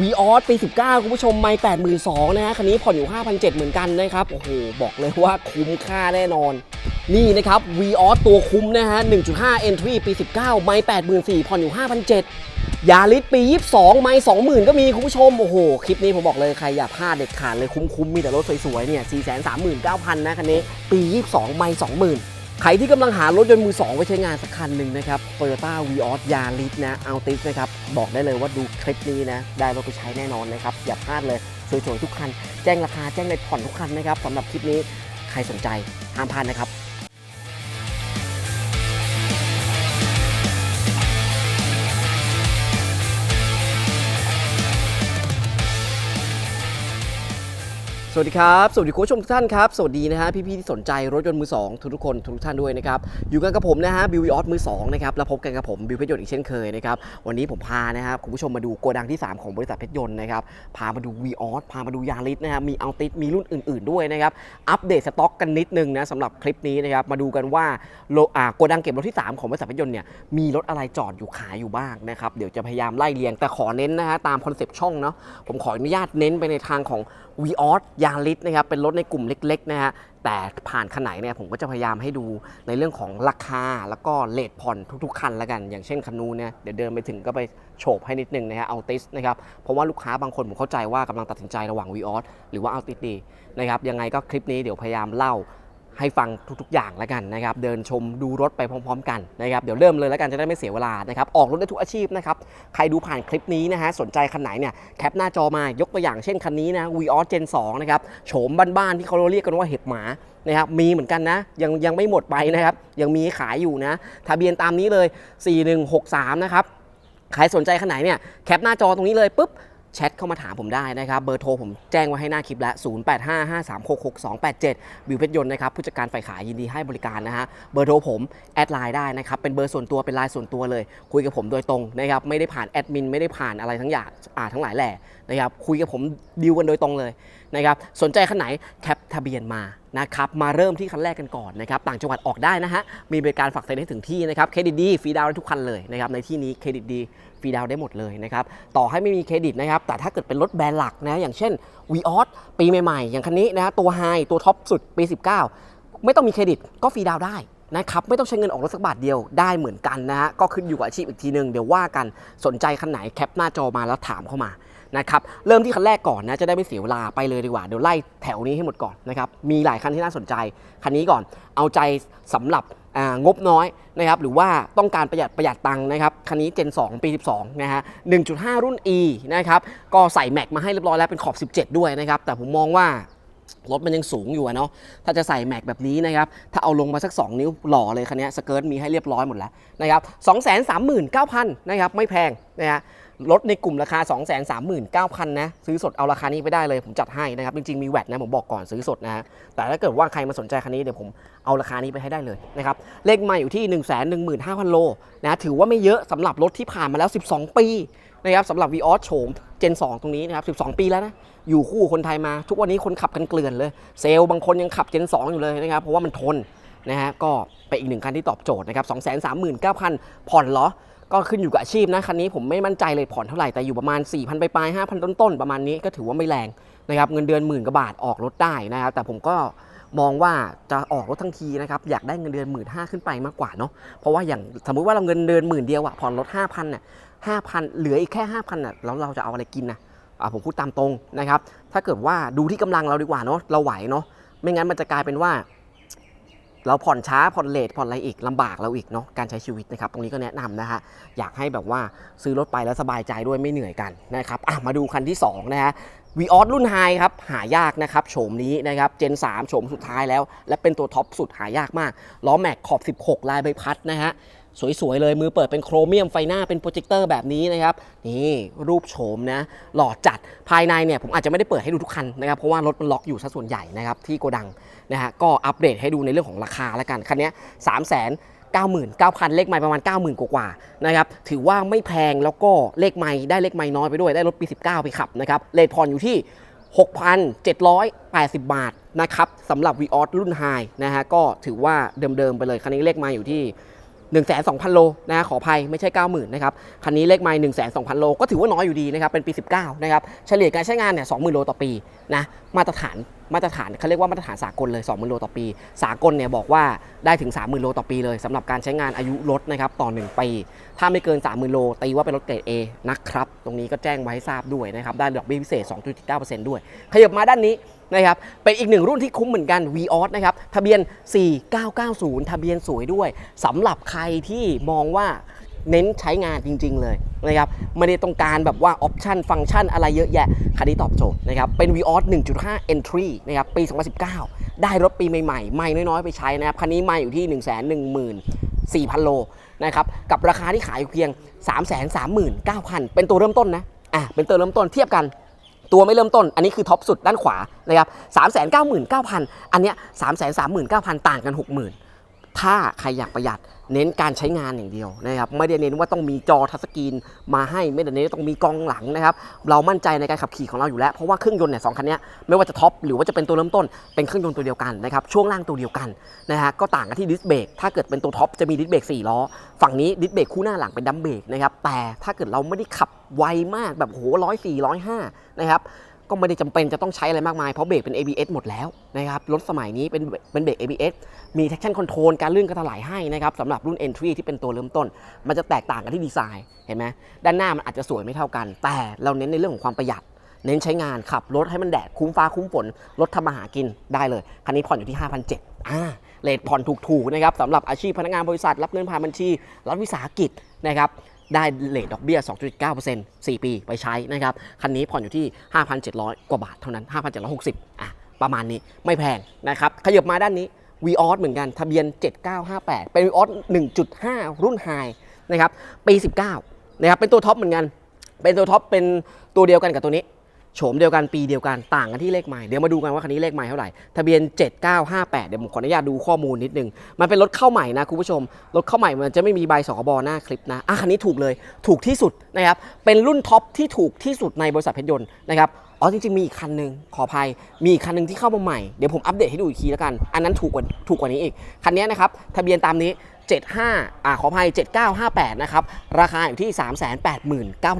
วีออสปี 19 คุณผู้ชมไม่82,000นะฮะคันนี้ผ่อนอยู่ 5,700เหมือนกันนะครับ โอ้โห บอกเลยว่าคุ้มค่าแน่นอน นี่นะครับวีออสตัวคุ้มนะฮะ 1.5 Entry ปี 19 ไม่84,000ผ่อนอยู่ 5,700ยาลิสปี 22 ไม่20,000 ก็มีคุณผู้ชม โอ้โห คลิปนี้ผมบอกเลยใครอย่าพลาดเด็ดขาดเลยคุ้มๆ มีแต่รถสวยๆ เนี่ย 439,000 นะคันนี้ ปี 22 ไม่20,000 ใครที่กำลังหารถยนต์มือ 2 ไว้ใช้งานสักคันหนึ่งนะครับ Toyota Vios Yaris นะ Altis นะครับ บอกได้เลยว่าดูคลิปนี้นะ ได้รถไปใช้แน่นอนนะครับ อย่าพลาดเลย สวยๆ ทุกคัน แจ้งราคา แจ้งในผ่อนทุกคันนะครับสำหรับคลิปนี้ ใครสนใจห้ามพลาดนะครับ วัสดีครับ สวัสดีคุณผู้ชมทุกท่านครับ สวัสดีนะฮะพี่ๆที่สนใจรถยนต์มือ 2 ทุกๆคนทุกท่านด้วยนะครับ อยู่กันกับผมนะฮะบิวออสมือ2นะครับ แล้วพบกันกับผมบิวเพชรยนต์อีกเช่นเคยนะครับ วันนี้ผมพานะครับคุณผู้ชมมาดูโกดังที่ 3 ของบริษัทเพชรยนต์นะครับ พามาดูวีออสพามาดูยาริสนะครับ มีอัลติสมีรุ่นอื่น ๆด้วยนะครับ อัปเดตสต็อกกันนิดนึงนะสำหรับคลิปนี้นะครับ มาดูกันว่าโลอ่าโกดังเก็บรถที่ 3 ของบริษัทเพชรยนต์เนี่ย มีรถอะไรจอดอยู่ขายอยู่บ้างนะครับ เดี๋ยวจะพยายามไล่เรียง แต่ขอเน้นนะฮะตามคอนเซปต์ช่องเนาะ ผมขออนุญาตเน้นไปในทางของ v ีออสยาริสนะครับเป็นรถในกลุ่มเล็กๆนะฮะแต่ผ่านคันไหนเนี่ยผมก็จะพยายามให้ดูในเรื่องของราคา แล้วก็เลทผ่อนทุกๆคันแล้วกัน อย่างเช่นคันนู้นเนี่ยเดี๋ยวเดินไปถึงก็ไปโฉบให้นิดนึงนะฮะเอาติสนะครับเพราะว่าลูกค้าบางคนผมเข้าใจว่ากำลังตัดสินใจระหว่าง v ีออสหรือว่าเอาติสดีนะครับยังไงก็คลิปนี้เดี๋ยวพยายามเล่า ให้ฟังทุกๆ อย่างแล้วกันนะครับ เดินชมดูรถไปพร้อม ๆ กันนะครับ เดี๋ยวเริ่มเลยแล้วกันจะได้ไม่เสียเวลานะครับ ออกรถได้ทุกอาชีพนะครับ ใครดูผ่านคลิปนี้นะฮะ สนใจคันไหนเนี่ย แคปหน้าจอมายกตัวอย่างเช่นคันนี้นะ v ีออสเจน2นะครับ โฉมบ้านๆที่เขาเรียกกันว่าเห็บหมานะครับ มีเหมือนกันนะ ยังยังไม่หมดไปนะครับ ยังมีขายอยู่นะ ทะเบียนตามนี้เลย 4163 นะครับ ใครสนใจคันไหนเนี่ย แคปหน้าจอตรงนี้เลยปุ๊บ แชทเข้ามาถามผมได้นะครับ เบอร์โทรผมแจ้งไว้ให้หน้าคลิปแล้ว 0855366287บิวเพชรยนต์นะครับ ผู้จัดการฝ่ายขายยินดีให้บริการนะฮะ เบอร์โทรผมแอดไลน์ได้นะครับ เป็นเบอร์ส่วนตัวเป็นไลน์ส่วนตัวเลย คุยกับผมโดยตรงนะครับ ไม่ได้ผ่านแอดมิน ไม่ได้ผ่านอะไรทั้งอย่างอ่าทั้งหลายแหล่นะครับ คุยกับผมดีลกันโดยตรงเลย นะครับสนใจคันไหนแคปทะเบียนมานะครับมาเริ่มที่คันแรกกันก่อนนะครับต่างจังหวัดออกได้นะฮะมีบริการฝากเซ็นให้ถึงที่นะครับเครดิตดีฟรีดาวน์ได้ทุกคันเลยนะครับในที่นี้เครดิตดีฟรีดาวน์ได้หมดเลยนะครับต่อให้ไม่มีเครดิตนะครับแต่ถ้าเกิดเป็นรถแบรนด์หลักนะอย่างเช่น v ีออสปีใหม่ๆ อย่างคันนี้นะฮะตัวไฮตัวท็อปสุดปี 19 ไม่ต้องมีเครดิตก็ฟรีดาวน์ได้นะครับไม่ต้องใช้เงินออกรถสักบาทเดียวได้เหมือนกันนะฮะก็ขึ้นอยู่กับอาชีพอีกทีหนึ่งเดี๋ยวว่ากันสนใจคันไหนแคปหน้าจอมาแล้วถามเข้ามา นะครับเริ่มที่คันแรกก่อนนะจะได้ไม่เสียเวลาไปเลยดีกว่าเดี๋ยวไล่แถวนี้ให้หมดก่อนนะครับมีหลายคันที่น่าสนใจคันนี้ก่อนเอาใจสำหรับงบน้อยนะครับหรือว่าต้องการประหยัดประหยัดตังค์นะครับคันนี้ Gen 2 ปี 12 นะฮะ 1.5 รุ่น E นะครับก็ใส่แม็กมาให้เรียบร้อยแล้วเป็นขอบ 17 ด้วยนะครับแต่ผมมองว่ารถมันยังสูงอยู่เนาะ ถ้าจะใส่แม็กแบบนี้นะครับ ถ้าเอาลงมาสัก 2 นิ้วหล่อเลยคันนี้สเกิร์ตมีให้เรียบร้อยหมดแล้วนะครับ239,000 นะครับ ไม่แพงนะฮะ รถในกลุ่มราคา 239,000 นะ ซื้อสดเอาราคานี้ไปได้เลย ผมจัดให้นะครับ จริง ๆ มีแวตนะ ผมบอกก่อนซื้อสดนะฮะแต่ถ้าเกิดว่าใครมาสนใจคันนี้เดี๋ยวผมเอาราคานี้ไปให้ได้เลยนะครับ เลขใหม่อยู่ที่ 115,000 โลนะถือว่าไม่เยอะสำหรับรถที่ผ่านมาแล้ว 12 ปีนะครับสำหรับ v ีออสโฉม Gen 2ตรงนี้นะครับ 12 ปีแล้วนะ อยู่คู่คนไทยมา ทุกวันนี้คนขับกันเกลื่อนเลย เซลล์บางคนยังขับ Gen 2อยู่เลยนะครับ เพราะว่ามันทนนะฮะ ก็ไปนอีกหนึ่งคันที่ตอบโจทย์นะครับ 239,000 ผ่อนเหรอ ก็ขึ้นอยู่กับอาชีพนะคันนี้ผมไม่มั่นใจเลยผ่อนเท่าไหร่แต่อยู่ประมาณ 4,000 ไปปลายๆ5,000 ต้นๆ ประมาณนี้ก็ถือว่าไม่แรงนะครับเงินเดือนหมื่นกว่าบาทออกรถได้นะครับแต่ผมก็มองว่าจะออกรถทั้งทีนะครับอยากได้เงินเดือนหมื่นห้าขึ้นไปมากกว่าเนาะเพราะว่าอย่างสมมุติว่าเราเงินเดือนหมื่นเดียวอะผ่อนรถ5,000น่ะ5,000เหลืออีกแค่5,000น่ะแล้วเราจะเอาอะไรกินนะอะผมพูดตามตรงนะครับถ้าเกิดว่าดูที่กำลังเราดีกว่าเนาะเราไหวเนาะไม่งั้นมันจะกลายเป็นว่า เราผ่อนช้าผ่อนเลทผ่อนอะไรอีกลำบากเราอีกเนาะการใช้ชีวิตนะครับตรงนี้ก็แนะนำนะฮะอยากให้แบบว่าซื้อรถไปแล้วสบายใจด้วยไม่เหนื่อยกันนะครับอะมาดูคันที่2นะฮะวีออสรุ่นไฮครับ หายากนะครับโฉมนี้นะครับเจน 3 โฉมสุดท้ายแล้ว และเป็นตัวท็อปสุดหายากมาก ล้อแม็กขอบ 16 ลายใบพัดนะฮะ สวย ๆ เลยมือเปิดเป็นโครเมียมไฟหน้าเป็นโปรเจคเตอร์แบบนี้นะครับ นี่รูปโฉมนะ หล่อจัดภายในเนี่ย ผมอาจจะไม่ได้เปิดให้ดูทุกคันนะครับ เพราะว่ารถมันล็อกอยู่ซะส่วนใหญ่นะครับ ที่โกดัง นะฮะก็อัปเดตให้ดูในเรื่องของราคาแล้วกันคันนี้3 9 9 0 0 0 เลขไม่ประมาณ 90,000 กว่าๆนะครับถือว่าไม่แพงแล้วก็เลขไม่ได้เลขไม่น้อยไปด้วยได้รถปี 19 ไปขับนะครับเลทผ่อนอยู่ที่ 6,780 บาทนะครับสำหรับ v ีออสรุ่นไฮนะฮะก็ถือว่าเดิมๆไปเลยคันนี้เลขมาอยู่ที่ 1 2 0 0 0 โลนะขออภัยไม่ใช่ 90,000 นะครับ คันนี้เลขไมล์1 2 0 0 0 โล ก็ถือว่าน้อยอยู่ดีนะครับ เป็นปี 19 นะครับ เฉลี่ยการใช้งานเนี่ย 20,000 โลต่อปีนะมาตรฐานมาตรฐานเขาเรียกว่ามาตรฐานสากลเลย 20,000 โลต่อปี สากลเนี่ยบอกว่าได้ถึง 30,000 โลต่อปีเลยสำหรับการใช้งานอายุรถนะครับต่อ 1 ปี ถ้าไม่เกิน 30,000 โลตีว่าเป็นรถเกรด A นะครับตรงนี้ก็แจ้งไว้ให้ทราบด้วยนะครับได้ดอกเบี้ยพิเศษ 2.9%ด้วยขยับมาด้านนี้ นะครับ เป็นอีกหนึ่งรุ่นที่คุ้มเหมือนกัน v ีออนะครับ ทะเบียน 4990 ทะเบียนสวยด้วยสำหรับใครที่มองว่าเน้นใช้งานจริง ๆ เลยนะครับไม่ได้ต้องการแบบว่าออปชันฟังก์ชันอะไรเยอะแยะคันนี้ตอบโจทย์นะครับเป็น v ีออส1.5 Entry นะครับปี 2019 ได้รถปีใหม่ๆ ใหม่น้อยๆ ไปใช้นะครับคันนี้ไม่อยู่ที่ 1 1 4 0 0 0 โลนะครับกับราคาที่ขายเพียง 339,000 เป็นตัวเริ่มต้นนะอะเป็นตัวเริ่มต้นเทียบกัน ตัวไม่เริ่มต้น อันนี้คือท็อปสุดด้านขวานะครับสามแสนเก้าหมื่นเก้าพันอันเนี้ยสามแสนสามหมื่นเก้าพันต่างกันหกหมื่นถ้าใครอยากประหยัด เน้นการใช้งานอย่างเดียวนะครับไม่ได้เน้นว่าต้องมีจอทัชสกรีนมาให้ไม่ได้เน้นว่าต้องมีกล้องหลังนะครับเรามั่นใจในการขับขี่ของเราอยู่แล้ว เพราะว่าเครื่องยนต์เนี่ยสองคันนี้ไม่ว่าจะท็อปหรือว่าจะเป็นตัวเริ่มต้นเป็นเครื่องยนต์ตัวเดียวกันนะครับช่วงล่างตัวเดียวกันนะฮะก็ต่างกันที่ดิสเบรกถ้าเกิดเป็นตัวท็อปจะมีดิสเบรก4ล้อฝั่งนี้ดิสเบรกคู่หน้าหลังเป็นดัมเบรกนะครับแต่ถ้าเกิดเราไม่ได้ขับไวมากแบบโหร้อยสี่ร้อยห้านะครับ ก็ไม่ได้จำเป็นจะต้องใช้อะไรมากมาย เพราะเบรกเป็น ABS หมดแล้วนะครับ รถสมัยนี้เป็นเป็นเบรก ABS มี traction control การลื่นการถลายให้นะครับสำหรับรุ่น entry ที่เป็นตัวเริ่มต้น มันจะแตกต่างกันที่ดีไซน์เห็นไหมด้านหน้ามันอาจจะสวยไม่เท่ากัน แต่เราเน้นในเรื่องของความประหยัด เน้นใช้งานขับรถให้มันแดดคุ้มฟ้าคุ้มฝนรถทำมาหากินได้เลยคันนี้ผ่อนอยู่ที่5,700อ่าเลทผ่อนถูกๆนะครับสำหรับอาชีพพนักงานบริษัทรับเงินผ่านบัญชีรัฐวิสาหกิจนะครับ ได้เลทดอกเบี้ย 2.9% 4 ปีไปใช้นะครับ คันนี้ผ่อนอยู่ที่ 5,700 กว่าบาทเท่านั้น 5,760อะประมาณนี้ไม่แพงนะครับ ขยับมาด้านนี้ v ีออสเหมือนกัน ทะเบียน 7958 เป็น v ีออส1.5 รุ่นไฮนะครับ ปี 19 นะครับ เป็นตัวท็อปเหมือนกัน เป็นตัวท็อป เป็นตัวเดียวกันกับตัวนี้ โฉมเดียวกันปีเดียวกันต่างกันที่เลขไมล์เดี๋ยวมาดูกันว่าคันนี้เลขไมล์เท่าไหร่ทะเบียน 7958 เดี๋ยวผมขออนุญาตดูข้อมูลนิดนึง มันเป็นรถเข้าใหม่นะคุณผู้ชม รถเข้าใหม่มันจะไม่มีใบสคบหน้าคลิปนะอะคันนี้ถูกเลยถูกที่สุดนะครับเป็นรุ่นท็อปที่ถูกที่สุดในบริษัทเพชรยนต์นะครับอ๋อจริงๆมีอีกคันหนึ่งขออภัย มีอีกคันหนึ่งที่เข้ามาใหม่เดี๋ยวผมอัปเดตให้ดูอีกทีแล้วกัน อันนั้นถูกกว่าถูกกว่านี้อีกคันนี้นะครับทะเบียนตามนี้ 75อ่าขออภัย 7958 นะครับราคาอยู่ที่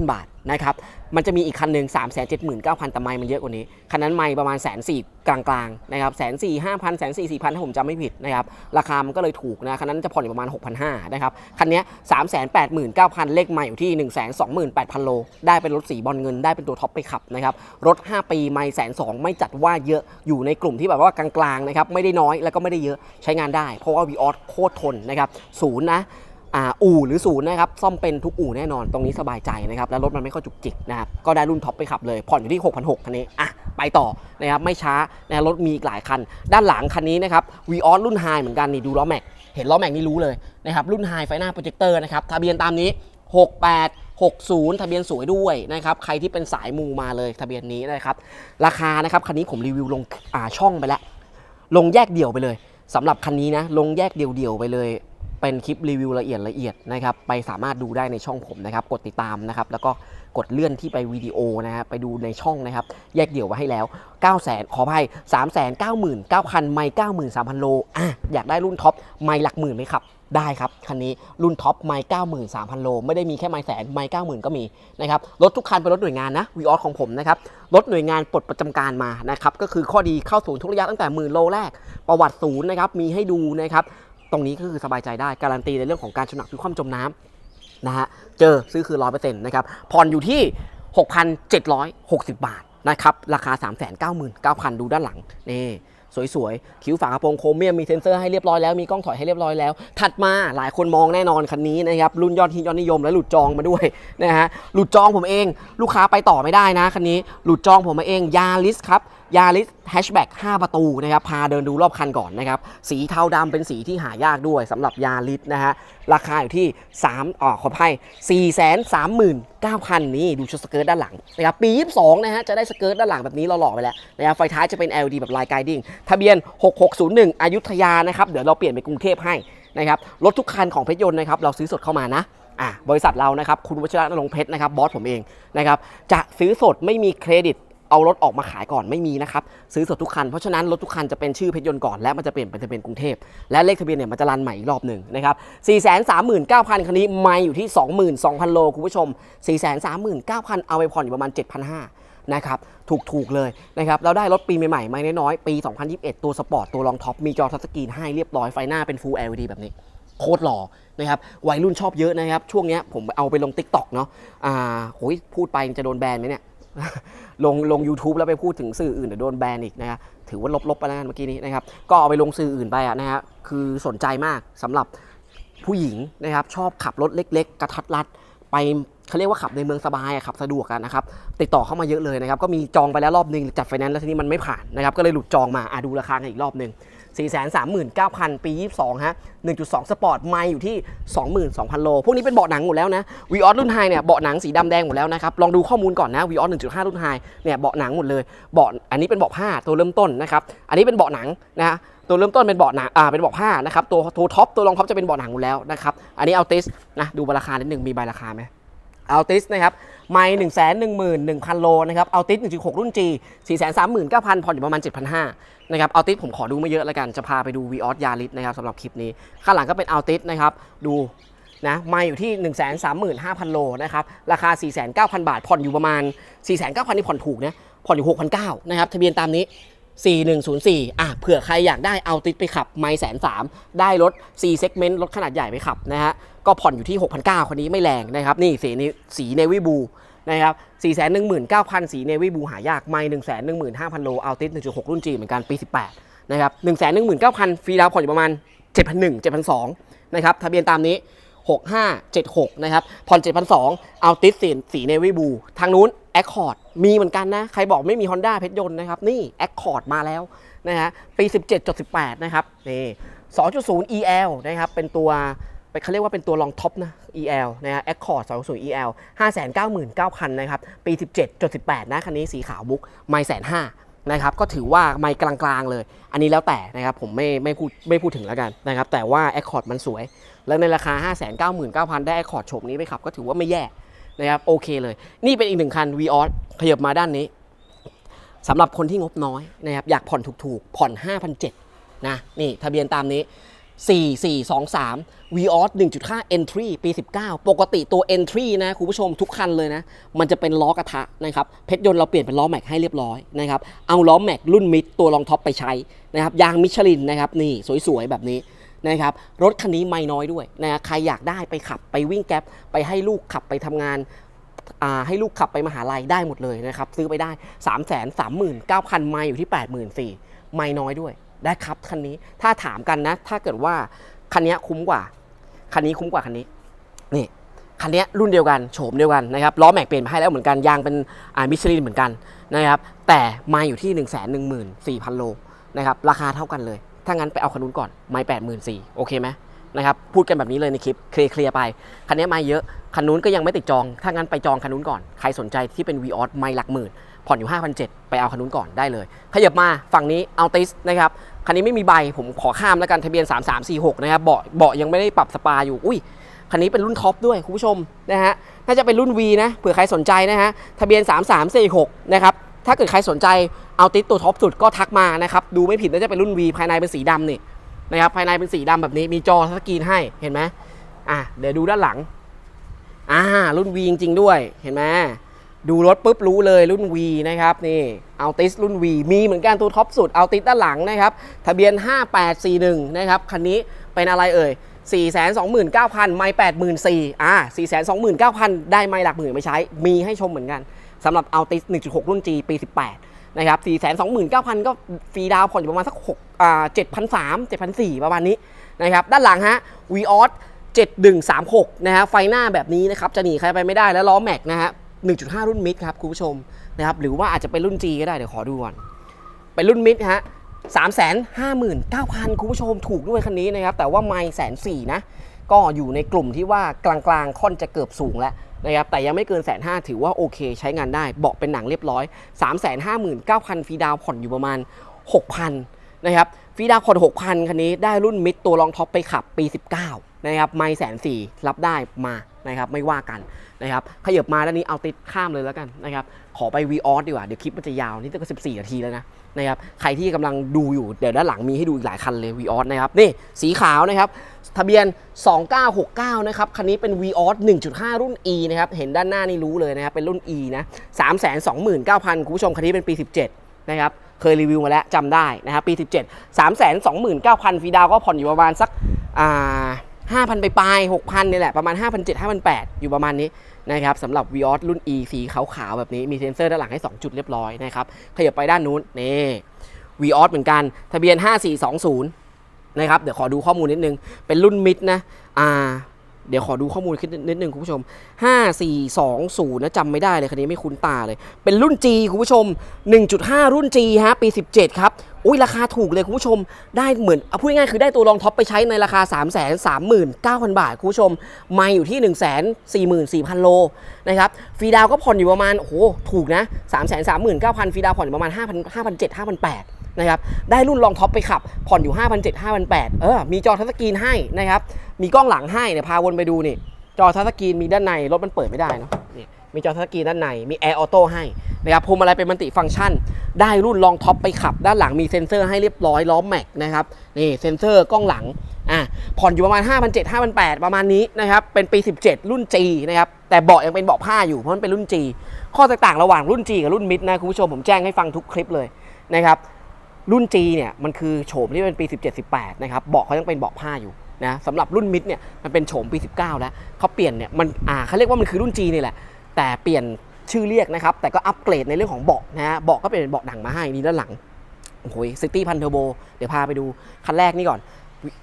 389,000 บาทนะครับ มันจะมีอีกคันหนึ่ง379,000แต่ไม่มันเยอะกว่านี้ คันนั้นไม่ประมาณแสนสี่กลางๆนะครับแสนสี่ห้าพันแสนสี่สี่พันถ้าผมจำไม่ผิดนะครับ ราคามันก็เลยถูกนะ คันนั้นจะผ่อนอยู่ประมาณ 6,500นะครับ คันนี้ย389,000เก้าพันเลขไม่อยู่ที่128,000โล ได้เป็นรถสีบอลเงินได้เป็นตัวท็อปไปขับนะครับ รถ 5 ปีไม่แสนสองไม่จัดว่าเยอะอยู่ในกลุ่มที่แบบว่ากลางๆนะครับไม่ได้น้อยแล้วก็ไม่ได้เยอะใช้งานได้ เพราะว่า v ีออสโคตรทนนะครับศูนย์นะ อู่หรือศูนย์นะครับซ่อมเป็นทุกอู่แน่นอนตรงนี้สบายใจนะครับแล้วรถมันไม่ค่อยจุกจิกนะครับก็ได้รุ่นท็อปไปขับเลยผ่อนอยู่ที่ 6,600คันนี้อะไปต่อนะครับไม่ช้านะรถมีอีกหลายคัน ด้านหลังคันนี้นะครับวีออสรุ่นไฮเหมือนกันนี่ดูล้อแม็กเห็นล้อแม็กนี่รู้เลยนะครับรุ่นไฮไฟหน้าโปรเจคเตอร์นะครับทะเบียนตามนี้ 68 60 ทะเบียนสวยด้วยนะครับ ใครที่เป็นสายมูมาเลยทะเบียนนี้นะครับ ราคานะครับคันนี้ผมรีวิวลงช่องไปแล้ว ลงแยกเดี่ยวไปเลยสำหรับคันนี้นะ ลงแยกเดี่ยวๆไปเลย เป็นคลิปรีวิวละเอียดละเอียดนะครับ ไปสามารถดูได้ในช่องผมนะครับ กดติดตามนะครับ แล้วก็กดเลื่อนที่ไปวิดีโอนะครับไปดูในช่องนะครับ แยกเดี่ยวไว้ให้แล้ว 9 0 0 0 0ขออภัย3 9 9 0 0 0 ไม่ 93,000 โลอะอยากได้รุ่นท็อปไม่หลักหมื่นไหมครับ ได้ครับ คันนี้รุ่นท็อปไม่ 93,000 โล ไม่ได้มีแค่ไม่แสนไม่ 90,000 ก็มีนะครับ รถทุกคันเป็นรถหน่วยงานนะวีออสของผมนะครับ รถหน่วยงานปลดประจำการมานะครับ ก็คือข้อดีเข้าศูนย์ทุกระยะตั้งแต่หมื่นโลแรก ประวัติศูนย์นะครับ มีให้ดูนะครับ ตรงนี้ก็คือสบายใจได้การันตีในเรื่องของการชำระพลิกคว่ำจมน้ำนะฮะเจอซื้อคือร้อยเปอร์เซ็นต์นะครับผ่อนอยู่ที่ 6,760 บาทนะครับราคา 399,000 ดูด้านหลังนี่สวยๆ คิ้วฝากระโปรงโครเมียมมีเซ็นเซอร์ให้เรียบร้อยแล้ว มีกล้องถอยให้เรียบร้อยแล้ว ถัดมาหลายคนมองแน่นอนคันนี้นะครับ รุ่นยอดฮิตยอดนิยมและหลุดจองมาด้วยนะฮะ หลุดจองผมเอง ลูกค้าไปต่อไม่ได้นะคันนี้ หลุดจองผมมาเองยาลิสครับ ยาริสแฮชแบ็ก5ประตูนะครับ พาเดินดูรอบคันก่อนนะครับ สีเทาดำเป็นสีที่หายากด้วยสำหรับยาริสนะฮะ ราคาอยู่ที่ 3อ่อขออภัย4 3 9 0 0 0 นี่ดูชุดสเกิร์ตด้านหลังนะครับ ปี 22 นะฮะ จะได้สเกิร์ตด้านหลังแบบนี้เราหล่อไปแล้วนะครับ ไฟท้ายจะเป็น LED แบบลายไกดิ้ง ทะเบียน 6601 อยุธยานะครับ เดี๋ยวเราเปลี่ยนเป็นกรุงเทพให้นะครับ รถทุกคันของเพชรยนต์นะครับ เราซื้อสดเข้ามานะอะบริษัทเรานะครับ คุณวชิระนรงเพชรนะครับ บอสผมเองนะครับ จะซื้อสดไม่มีเครดิต เอารถออกมาขายก่อนไม่มีนะครับ ซื้อสดทุกคัน เพราะฉะนั้นรถทุกคันจะเป็นชื่อเพชรยนต์ก่อนและมันจะเปลี่ยนเป็นทะเบียนกรุงเทพและเลขทะเบียนเนี่ยมันจะรันใหม่อีกรอบหนึ่งนะครับ 439,000 คันนี้ไม่อยู่ที่ 22,000 โลคุณผู้ชม 439,000 เอาไปผ่อนอยู่ประมาณ 7,500นะครับถูกๆเลยนะครับแล้วได้รถปีใหม่ๆไม่น้อยๆปี 2021 ตัวสปอร์ตตัวรองท็อปมีจอทัชสกรีนให้เรียบร้อยไฟหน้าเป็น Full LED แบบนี้โคตรหล่อนะครับวัยรุ่นชอบเยอะนะครับช่วงเนี้ผมเอาไปลง t ิ k t o k เนาะอ่าโหยพูดไปจะโดนแบนไหมเนี่ย ลงลง YouTube แล้วไปพูดถึงสื่ออื่นเดี๋ยวโดนแบนอีกนะครับถือว่าลบๆไปแล้วกันเมื่อกี้นี้นะครับ ก็เอาไปลงสื่ออื่นไปอะนะฮะคือสนใจมากสำหรับผู้หญิงนะครับ ชอบขับรถเล็ก ๆ กระทัดรัดไปเขาเรียกว่าขับในเมืองสบายขับสะดวกกันนะครับ ติดต่อเข้ามาเยอะเลยนะครับ ก็มีจองไปแล้วรอบหนึงจัดไฟแนนซ์แล้วทีนี้มันไม่ผ่านนะครับ ก็เลยหลุดจองมาอะดูราคาอีกรอบหนึ่ง 439,000 ปี 22 ฮะ 1.2 สปอร์ต ไม่อยู่ที่ 22,000 โล พวกนี้เป็นเบาะหนังหมดแล้วนะวีออสรุ่นไฮเนี่ย เบาะหนังสีดำแดงหมดแล้วนะครับ ลองดูข้อมูลก่อนนะวีออส1.5 รุ่นไฮเนี่ย เบาะหนังหมดเลย เบาะ อันนี้เป็นเบาะผ้าตัวเริ่มต้นนะครับ อันนี้เป็นเบาะหนังนะฮะตัวเริ่มต้นเป็นเบาะหนังอ่า เป็นเบาะผ้านะครับ ตัวตัวท็อป ตัวรองท็อปจะเป็นเบาะหนังหมดแล้วนะครับ อันนี้เอาติสนะ ดูราคานิดหนึ่งมีใบราคาไหม อัลติสนะครับไม่หนึ่งแสนหนึ่งหมื่นหนึ่งพันโลนะครับอัลติสหนึ่งจุดหกรุ่น G สี่แสนสามหมื่นเก้าพันผ่อนอยู่ประมาณเจ็ดพันห้านะครับอัลติสผมขอดูไม่เยอะแล้วกัน จะพาไปดู v ีออสยาริสนะครับสำหรับคลิปนี้ ข้างหลังก็เป็นอัลติสนะครับ ดูนะไม่อยู่ที่ 1 3 5 0 0 0 โลนะครับ ราคา 4 9 0 0 0 บาท ผ่อนอยู่ประมาณ 4 9 0 0 0นี่ผ่อนถูกนะ ผ่อนอยู่ 6,900นะครับ ทะเบียนตามนี้ 4104 อะ เผื่อใครอยากได้เอาติดไปขับ ไม่แสนสามได้รถ C segment รถขนาดใหญ่ไปขับนะฮะ ก็ผ่อนอยู่ที่ 6,900คนนี้ไม่แรงนะครับ นี่สีนี้สีเนวิบูนะครับ419,000 สีเนวิบูหายาก ไม่ 115,000 โลเอาติด1.6 รุ่น G เหมือนกันปี 18 นะครับ 119,000 ฟรีดาวผ่อนอยู่ประมาณ 7,100 7,200 นะครับ ทะเบียนตามนี้ 6576 นะครับ ผ่อน7,200เอาติสีสีเนวิบูทางนู้น Accord มีเหมือนกันนะ ใครบอกไม่มี Honda เพชรยนต์นะครับ นี่ Accord มาแล้วนะฮะปี 17.18 นะครับ นี่ 2.0 EL นะครับ เป็นตัว เป็นเขาเรียกว่าเป็นตัวรองท็อปนะ EL นะฮะ Accord 2.0 EL 599,000นะครับ ปี 17.18 นะ คันนี้สีขาวมุกไม่แสนห้านะครับ ก็ถือว่าไม่กลางๆเลย อันนี้แล้วแต่นะครับ ผมไม่ไม่พูดไม่พูดถึงแล้วกันนะครับ แต่ว่า Accord มันสวย แล้วในราคา 599,000 ได้ Accord โฉมนี้ไปขับ ก็ถือว่าไม่แย่นะครับ โอเคเลย นี่เป็นอีกหนึ่งคัน v ีออสขยับมาด้านนี้สำหรับคนที่งบน้อยนะครับ อยากผ่อนถูกๆ ผ่อน 5,700นะ นี่ทะเบียนตามนี้ 4423 v ีออส1.5 Entry ปี 19 ปกติตัว Entry นะคุณผู้ชมทุกคันเลยนะ มันจะเป็นล้อกระทะนะครับ เพชรยนต์เราเปลี่ยนเป็นล้อแม็กให้เรียบร้อยนะครับ เอาล้อแม็กรุ่นมิดตัวรองท็อปไปใช้นะครับ ยางมิชลินนะครับ นี่สวยๆ แบบนี้นะครับ รถคันนี้ไม่น้อยด้วยนะใครอยากได้ไปขับไปวิ่งแก๊ปไปให้ลูกขับไปทำงานให้ลูกขับไปมหาลัยได้หมดเลยนะครับ ซื้อไปได้ 3 3 9 0 0 0 ไมล์อยู่ที่ 84,000ไม่น้อยด้วย ได้ครับคันนี้ถ้าถามกันนะ ถ้าเกิดว่าคันนี้คุ้มกว่าคันนี้คุ้มกว่าคันนี้นี่คันนี้รุ่นเดียวกันโฉมเดียวกันนะครับล้อแม็กเปลี่ยนมาให้แล้วเหมือนกันยางเป็นอ่ามิชลินเหมือนกันนะครับแต่มาอยู่ที่ 1 1 4 0 0 0 โลนะครับราคาเท่ากันเลย ถ้างั้นไปเอาคันนู้นก่อนไม่แปดหมื่นสี่โอเคไหมนะครับพูดกันแบบนี้เลยในคลิปเคลียร์เคลียร์ไปคันนี้มาเยอะคันนู้นก็ยังไม่ติดจอง ถ้างั้นไปจองคันนู้นก่อนใครสนใจที่เป็น v ีออสไม่หลักหมื่น ผ่อนอยู่ 5,700 ไปเอาคันนู้นก่อนได้เลย ขยับมาฝั่งนี้เอาติสนะครับ คันนี้ไม่มีใบผมขอข้ามแล้วกันทะเบียน 3346 นะครับ เบาะเบาะยังไม่ได้ปรับสปาอยู่ อุ้ย คันนี้เป็นรุ่นท็อปด้วย คุณผู้ชมนะฮะ น่าจะเป็นรุ่น V นะ เผื่อใครสนใจนะฮะ ทะเบียน 3346 นะครับ ถ้าเกิดใครสนใจเอาติสตัวท็อปสุดก็ทักมานะครับ ดูไม่ผิดน่าจะเป็นรุ่น V ภายในเป็นสีดำนี่นะครับ ภายในเป็นสีดำแบบนี้ มีจอสกรีนให้ เห็นไหมอะ เดี๋ยวดูด้านหลัง อ่า รุ่น V จริงๆด้วย เห็นไหม ดูรถปุ๊บรู้เลยรุ่น V นะครับนี่เอาติสรุ่น V มีเหมือนกันตัวท็อปสุดเอาติสด้านหลังนะครับ ทะเบียน 5841 นะครับ คันนี้เป็นอะไรเอ่ย 429,000 ไม่ 84,000อ่า429,000 ได้ไม่หลักหมื่นไม่ใช้ มีให้ชมเหมือนกันสำหรับเอาติส1.6 รุ่น G ปี 18 นะครับ 429,000 ก็ฟรีดาวผ่อนอยู่ประมาณสัก6อ่า7,300 7,400 ประมาณนี้นะครับ ด้านหลังฮะ v ีออส7136 นะฮะไฟหน้าแบบนี้นะครับจะหนีใครไปไม่ได้แล้วล้อแม็กนะฮะ 1.5 รุ่นมิดครับคุณผู้ชมนะครับหรือว่าอาจจะเป็นรุ่น G ก็ได้เดี๋ยวขอดูก่อนเป็นรุ่นมิดฮะ3 5 9 0 0 0คุณผู้ชมถูกด้วยคันนี้นะครับแต่ว่าไม่แสนสี่นะก็อยู่ในกลุ่มที่ว่ากลางๆค่อนจะเกือบสูงแล้วนะครับแต่ยังไม่เกินแสนห้าถือว่าโอเคใช้งานได้เบาะเป็นหนังเรียบร้อย 3 5 9 0 0 0ฟรีดาวผ่อนอยู่ประมาณ 6,000นะครับฟรีดาวผ่อน6,000 คันนี้ได้รุ่นมิดตัวรองท็อปไปขับปี 19นะครับไม่แสนสี่รับได้มา นะครับไม่ว่ากันนะครับขยับมาด้านนี้เอาติดข้ามเลยแล้วกันนะครับขอไป v ีออสดีกว่า เดี๋ยวคลิปมันจะยาว นี่ก็14 นาทีแล้วนะนะครับใครที่กำลังดูอยู่ เดี๋ยวด้านหลังมีให้ดูอีกหลายคันเลย v ีออสนะครับนี่สีขาวนะครับทะเบียน 2969 นะครับ คันนี้เป็น v ีออส1.5 รุ่น E นะครับเห็นด้านหน้านี่รู้เลยนะครับเป็นรุ่น E นะ329,000คุณผู้ชมคันนี้เป็นปี 17 นะครับเคยรีวิวมาแล้วจำได้นะครับปี 17 329,000ฟรีดาวก็ผ่อนอยู่ประมาณสักอ่า 5,000 ไปปลาย6,000นี่แหละ ประมาณ 5,700 5,800 อยู่ประมาณนี้นะครับสำหรับ v ีออสรุ่น E สีขาวๆ แบบนี้มีเซ็นเซอร์ด้านหลังให้ 2 จุดเรียบร้อยนะครับขยับไปด้านนู้นนี่ v ีออสเหมือนกัน ทะเบียน 5420 นะครับ เดี๋ยวขอดูข้อมูลนิดนึง เป็นรุ่นมิดนะอ่าเดี๋ยวขอดูข้อมูลขึ้นนิดนึงคุณผู้ชม 5420 นะจำไม่ได้เลยคันนี้ไม่คุ้นตาเลย เป็นรุ่น G คุณผู้ชม 1.5 รุ่น G ฮะ ปี 17 ครับ อุ้ยราคาถูกเลยคุณผู้ชม ได้เหมือนเอาพูดง่ายๆคือได้ตัวรองท็อปไปใช้ในราคา 3 3 9 0 0 0 บาทคุณผู้ชม ไม่อยู่ที่ 1 4 4 0 0 0 โลนะครับฟรีดาวก็ผ่อนอยู่ประมาณโอ้โหถูกนะ 3 3 9 0 0 0ฟรีดาวผ่อนอยู่ประมาณ5,000 5,700 5,800นะครับได้รุ่นรองท็อปไปขับ ผ่อนอยู่ 5,700 5,800เออ มีจอทัชสกรีนให้นะครับ มีกล้องหลังให้เนี่ยพาวนไปดูนี่ จอทัชสกรีนมีด้านใน รถมันเปิดไม่ได้เนอะนี่ มีจอทัชสกรีนด้านในมีแอร์ออโต้ให้นะครับพวงมาลัยเป็นมัลติฟังก์ชัน ได้รุ่นรองท็อปไปขับ ด้านหลังมีเซ็นเซอร์ให้เรียบร้อยล้อมแม็กนะครับนี่เซ็นเซอร์กล้องหลังอะผ่อนอยู่ประมาณ 5,700 5 8 0ประมาณนี้นะครับเป็นปี 17 รุ่น G นะครับแต่เบาะยังเป็นเบาะผ้าอยู่เพราะมันเป็นรุ่น G ข้อแตกต่างระหว่างรุ่น G กับรุ่นมิดนะคุณผู้ชมผมแจ้งให้ฟังทุกคลิปเลยนะครับรุ่น G เนี่ยมันคือโฉมที่เป็นปี 17-18 นะครับเบาะเขายังเป็นเบาะผ้าอยู่นะสำหรับรุ่นมิดเนี่ยมันเป็นโฉมปี 19 แล้วเขาเปลี่ยนเนี่ยมันอ่าเขาเรียกว่ามันคือรุ่น G นี่แหละ แต่เปลี่ยนชื่อเรียกนะครับ แต่ก็อัปเกรดในเรื่องของเบาะนะฮะเบาะก็เป็นเบาะหนังมาให้นี่ด้านหลังโอ้โหซิตี้พันเทอร์โบเดี๋ยวพาไปดูคันแรกนี่ก่อน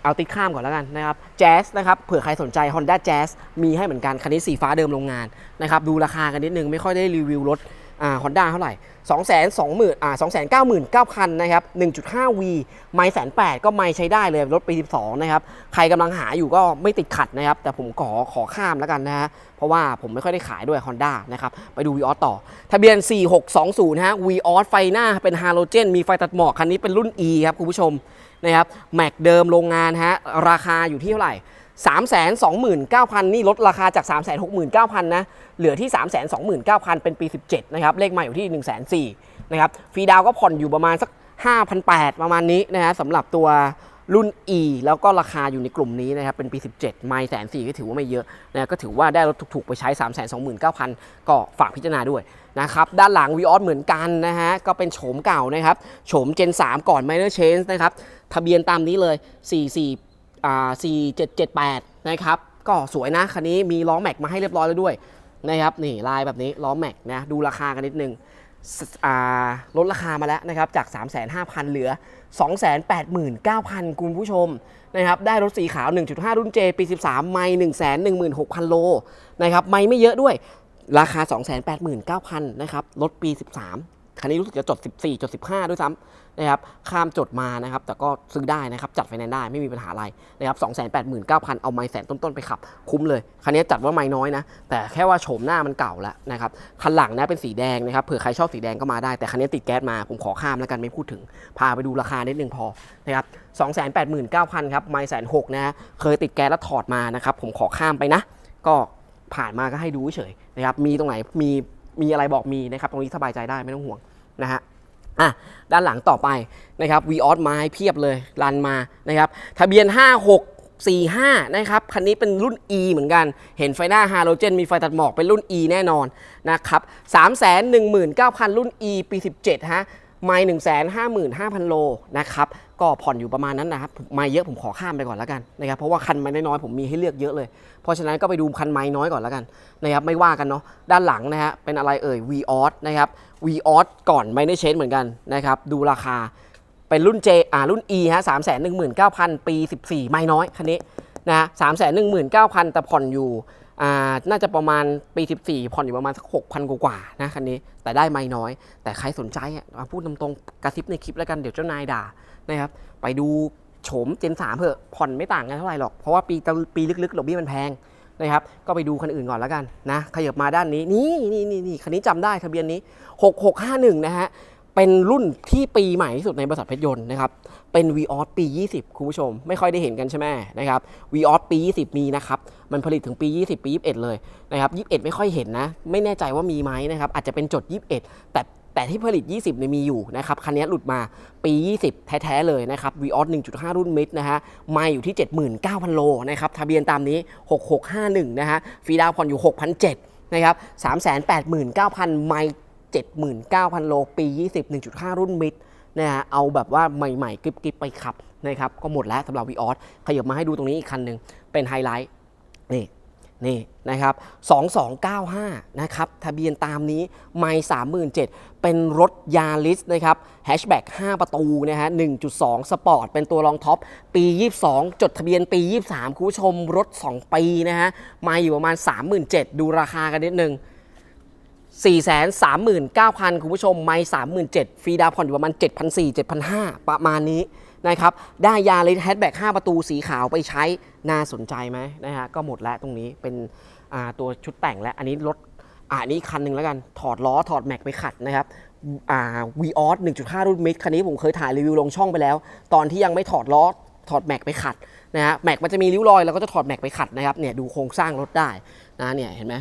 เอาติดข้ามก่อนแล้วกันนะครับแจ๊สนะครับเผื่อใครสนใจ Honda Jazz มีให้เหมือนกันคันนี้สีฟ้าเดิมโรงงานนะครับดูราคากันนิดนึงไม่ค่อยได้รีวิวรถ อ่าฮอนด้าเท่าไหร่2 2 0 0 0 0อ่า299,000นะครับ 1.5V ไม่แสนแปดก็ไม่ใช้ได้เลยรถปี 12 นะครับ ใครกำลังหาอยู่ก็ไม่ติดขัดนะครับ แต่ผมขอขอข้ามแล้วกันนะฮะ เพราะว่าผมไม่ค่อยได้ขายด้วย Honda นะครับ ไปดู v ีออต่อ ทะเบียน 4620 ฮะ v ีออไฟหน้าเป็นฮาโลเจน มีไฟตัดหมอก คันนี้เป็นรุ่น E ครับคุณผู้ชมนะครับ แม็กเดิมโรงงานฮะ ราคาอยู่ที่เท่าไหร่ 329,000 นี่ลดราคาจาก 369,000 นะ เหลือที่ 329,000 เป็นปี 17 นะครับ เลขใหม่อยู่ที่ 104,000นะครับ ฟรีดาวก็ผ่อนอยู่ประมาณสัก 5,800 ประมาณนี้นะฮะสำหรับตัวรุ่น E แล้วก็ราคาอยู่ในกลุ่มนี้นะครับ เป็นปี 17 ไม่แสนสี่ก็ถือว่าไม่เยอะนะก็ถือว่าได้รถถูกๆ ไปใช้ 329,000 ก็ฝากพิจารณาด้วยนะครับ ด้านหลัง v ีออสเหมือนกันนะฮะ ก็เป็นโฉมเก่านะครับ โฉม Gen 3 ก่อน Minor Change นะครับ ทะเบียนตามนี้เลย 44อ่ 4778 นะครับ ก็สวยนะ คันนี้มีล้อแม็กมาให้เรียบร้อยแล้วด้วยนะครับนี่ลายแบบนี้ล้อแม็กนะดูราคากันนิดนึงลดราคามาแล้วนะครับจาก 3,500 เหลือ 289,000 คุณผู้ชมนะครับได้รถสีขาว 1.5 รุ่น J ปี 13 ไม่ 116,000 โลนะครับไม่ไม่เยอะด้วยราคา 289,000 นะครับรถปี 13 คันนี้รู้สึกจะจด 14 จด 15 ด้วยซ้ำ นะครับข้ามจดมานะครับแต่ก็ซื้อได้นะครับจัดไฟแนนซ์ได้ไม่มีปัญหาอะไรนะครับ289,000เอาไม้แสนต้นๆไปขับ คุ้มเลย คันนี้จัดว่าไม้น้อยนะ แต่แค่ว่าโฉมหน้ามันเก่าแล้วนะครับคันหลังนะเป็นสีแดงนะครับเผื่อใครชอบสีแดงก็มาได้แต่คันนี้ติดแก๊สมาผมขอข้ามแล้วกันไม่พูดถึง พาไปดูราคานิดนึงพอนะครับ289,000ครับไม้แสนหกนะเคยติดแก๊สแล้วถอดมานะครับผมขอข้ามไปนะ ก็ผ่านมาก็ให้ดูเฉยนะครับมีตรงไหนมีมีอะไรบอกมีนะครับตรงนี้สบายใจได้ไม่ต้องห่วงนะฮะ อะด้านหลังต่อไปนะครับ v ีออสมาให้เพียบเลยรันมานะครับทะเบียน 5645 นะครับคันนี้เป็นรุ่น E เหมือนกัน เห็นไฟหน้าฮาโลเจนมีไฟตัดหมอกเป็นรุ่น E แน่นอนนะครับ319,000 รุ่น E ปี 17 ฮะไม่155,000โลนะครับก็ผ่อนอยู่ประมาณนั้นนะครับไม่เยอะผมขอข้ามไปก่อนแล้วกันนะครับเพราะว่าคันไม่น้อยผมมีให้เลือกเยอะเลย เพราะฉะนั้นก็ไปดูคันไม้น้อยก่อนแล้วกันนะครับไม่ว่ากันเนาะด้านหลังนะฮะเป็นอะไรเอ่ย v ีออสนะครับ v ีออสก่อนไม่ได้เชนเหมือนกันนะครับดูราคาเป็นรุ่น J อ่ารุ่น E ฮะ3 1 9 0 0 0ปี14ไม่น้อยคันนี้นะฮะ3 1 9 0 0 0แต่ผ่อนอยู่อ่าน่าจะประมาณปี14ผ่อนอยู่ประมาณสัก6,000กว่าๆนะคันนี้แต่ได้ไม่น้อย แต่ใครสนใจอะพูดตรงๆกระซิบในคลิปแล้วกันเดี๋ยวเจ้านายด่านะครับไปดูโฉม Gen 3เถอะผ่อนไม่ต่างกันเท่าไหร่หรอกเพราะว่าปีตะปีลึกๆดอกเบี้ยมันแพง นะครับ ก็ไปดูคันอื่นก่อนแล้วกันนะขยับมาด้านนี้นี่นี่นี่นี่คันนี้จำได้ทะเบียนนี้ 6651 นะฮะ เป็นรุ่นที่ปีใหม่ที่สุดในบริษัทเพชรยนต์นะครับ เป็น v ีออสปี 20 คุณผู้ชม ไม่ค่อยได้เห็นกันใช่ไหมนะครับ v ีออสปี 20 มีนะครับ มันผลิตถึงปี 20 ปี 21 เลยนะครับ 21 ไม่ค่อยเห็นนะ ไม่แน่ใจว่ามีไหมนะครับ อาจจะเป็นจด 21 แต่ แต่ที่ผลิต 20เนี่ยมีอยู่นะครับคันนี้หลุดมาปี 20 แท้ๆเลยนะครับ v ีออส1.5 รุ่นมิดนะฮะไม่อยู่ที่ 79,000 โลนะครับทะเบียนตามนี้ 6651 นะฮะฟรีดาวผ่อนอยู่ 6,700นะครับ389,000 ไม่79,000 โล ปี 20 1.5 รุ่นมิดนะฮะเอาแบบว่าใหม่ๆกริบๆไปขับนะครับก็หมดแล้วสำหรับ v ีออสขยับมาให้ดูตรงนี้อีกคันหนึ่งเป็นไฮไลท์นี่ นี่นะครับ 2295 นะครับ ทะเบียนตามนี้ไม่37,000 เป็นรถยาริสนะครับแฮชแบ็ก5 ประตูนะฮะ 1.2 สปอร์ต เป็นตัวรองท็อป ปี 22 จดทะเบียนปี 23 คุณผู้ชม รถ 2 ปีนะฮะ มาอยู่ประมาณ 37,000 ดูราคากันนิดนึง 439,000 คุณผู้ชม ไม่37,000 ฟรีดาวผ่อนอยู่ประมาณ 7,400 7,500 ประมาณนี้ นะครับ ได้ยาเลนแฮชแบ็ก5ประตูสีขาวไปใช้น่าสนใจไหมนะฮะก็หมดแล้วตรงนี้เป็นตัวชุดแต่งและอันนี้รถอันนี้คันหนึ่งแล้วกันถอดล้อถอดแม็กไปขัดนะครับอ่าวีออส1.5 รุ่นมิดคันนี้ผมเคยถ่ายรีวิวลงช่องไปแล้ว ตอนที่ยังไม่ถอดล้อถอดแม็กไปขัดนะฮะแม็กมันจะมีริ้วรอยเราก็จะถอดแม็กไปขัดนะครับเนี่ยดูโครงสร้างรถได้นะเนี่ยเห็นไหม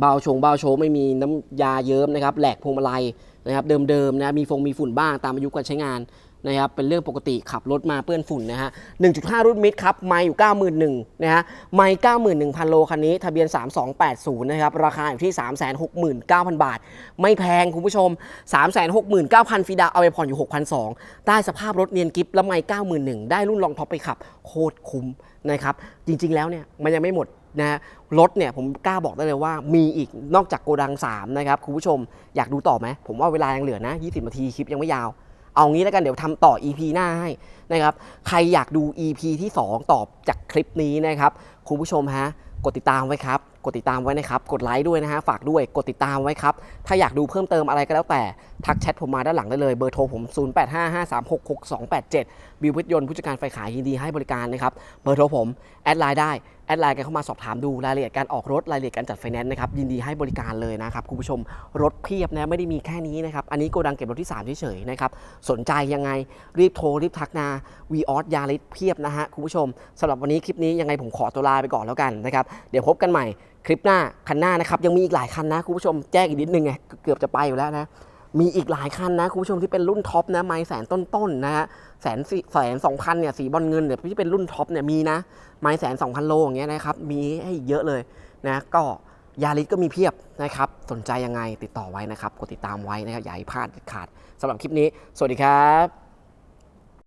เบาชงเบาโชว์ไม่มีน้ำยาเยิ้มนะครับแหลกพวงมาลัยนะครับเดิมๆนะมีฟงมีฝุ่นบ้างตามอายุการใช้งาน นะครับเป็นเรื่องปกติขับรถมาเปื้อนฝุ่นนะฮะ 1.5 รุ่นมิดครับไม่อยู่ 91,000นะฮะไม่91,000 โลคันนี้ ทะเบียน 3280 นะครับ ราคาอยู่ที่ 369,000 บาท ไม่แพงคุณผู้ชม 369,000 ฟีดาเอาไปผ่อนอยู่ 6,200 ได้สภาพรถเนียนกิฟแล้วไม่91,000 ได้รุ่นรองท็อปไปขับ โคตรคุ้มนะครับ จริง ๆ แล้วเนี่ยมันยังไม่หมดนะฮะรถเนี่ยผมกล้าบอกได้เลยว่ามีอีกนอกจากโกดัง 3 นะครับคุณผู้ชมอยากดูต่อไหมผมว่าเวลายังเหลือนะ 20นาทีคลิปยังไม่ยาว เอางี้แล้วกันเดี๋ยวทำต่อ EP หน้าให้นะครับ ใครอยากดู EP ที่ 2 ตอบจากคลิปนี้นะครับ คุณผู้ชมฮะ กดติดตามไว้ครับ กดติดตามไว้นะครับ กดไลค์ด้วยนะฮะ ฝากด้วย กดติดตามไว้ครับ ถ้าอยากดูเพิ่มเติมอะไรก็แล้วแต่ ทักแชทผมมาด้านหลังได้เลย เบอร์โทรผม 0855366287 บิวพิทยนต์ผู้จัดการไฟขายยินดีให้บริการนะครับ เบอร์โทรผม แอดไลน์ได้ แอดไลน์กันเข้ามาสอบถามดูรายละเอียดการออกรถรายละเอียดการจัดไฟแนนซ์นะครับ ยินดีให้บริการเลยนะครับ คุณผู้ชมรถเพียบนะไม่ได้มีแค่นี้นะครับ อันนี้โกดังเก็บรถที่ 3 เฉยๆนะครับ สนใจยังไงรีบโทรรีบทักนาวีออสยาริสเพียบนะฮะคุณผู้ชมสำหรับวันนี้คลิปนี้ยังไงผมขอตัวลาไปก่อนแล้วกันนะครับเดี๋ยวพบกันใหม่คลิปหน้าคันหน้านะครับยังมีอีกหลายคันนะคุณผู้ชมแจ้งอีกนิดนึงไงเกือบจะไปอยู่แล้วนะ มีอีกหลายคันนะคุณผู้ชมที่เป็นรุ่นท็อปนะไม้แสนต้นๆนะฮะแสนสี่แสนสองพันเนี่ยสีบอลเงินเนี่ยที่เป็นรุ่นท็อปเนี่ยมีนะไม้แสนสองพันโลอย่างเงี้ยนะครับมีให้เยอะเลยนะก็ยาริสก็มีเพียบนะครับสนใจยังไงติดต่อไว้นะครับกดติดตามไว้นะครับอย่าให้พลาดเด็ดขาดสำหรับคลิปนี้ สวัสดีครับ